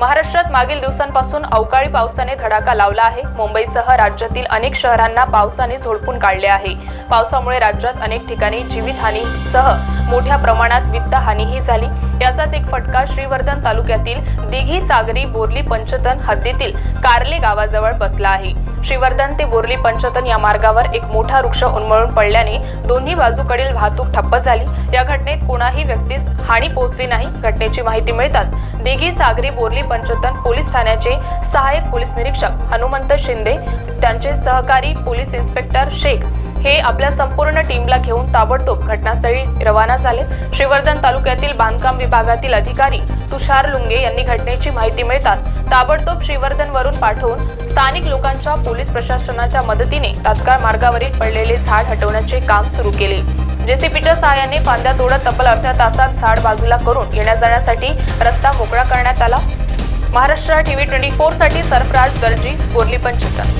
महाराष्ट्रात मागील दिवसांपासून अवकाळी पावसाने धडाका लावला आहे. मुंबईसह राज्यातील अनेक शहरांना पावसाने झोडपून काढले आहे. पावसामुळे राज्यात अनेक ठिकाणी जीवितहानीसह मोठ्या प्रमाणात वित्तहानीही झाली. याचाच एक फटका श्रीवर्धन तालुक्यातील दिघी सागरी बोरली पंचतन हद्दीतील कार्ले गावाजवळ बसला आहे. श्रीवर्धन ते बोर्ली पंचतन या मार्गावर एक मोठा वृक्ष उन्मळून पडल्याने दोन्ही बाजूकडील वाहतूक ठप्प झाली. या घटनेत कोणाही व्यक्तीस हानी पोहोचली नाही. घटनेची माहिती मिळताच दिघी सागरी बोर्ली पंचतन पोलीस ठाण्याचे सहाय्यक पोलीस निरीक्षक हनुमंत शिंदे त्यांचे सहकारी पोलीस इन्स्पेक्टर शेख हे आपल्या संपूर्ण टीमला घेऊन ताबडतोब घटनास्थळी रवाना झाले. श्रीवर्धन तालुक्यातील बांधकाम विभागातील अधिकारी तुषार लुंगे यांनी घटनेची माहिती मिळताच ताबडतोब श्रीवर्धन वरून पाठवून स्थानिक लोकांच्या पोलीस प्रशासनाच्या मदतीने तात्काळ मार्गावरील पडलेले झाड हटवण्याचे काम सुरू केले. जेसीपीच्या सहाय्याने फांद्या तोडत तब्बल अर्ध्या तासात झाड बाजूला करून येण्या जाण्यासाठी रस्ता मोकळा करण्यात आला. महाराष्ट्र टीव्ही ट्वेंटी फोरसाठी सरफराज दर्जी बोरली पंचतन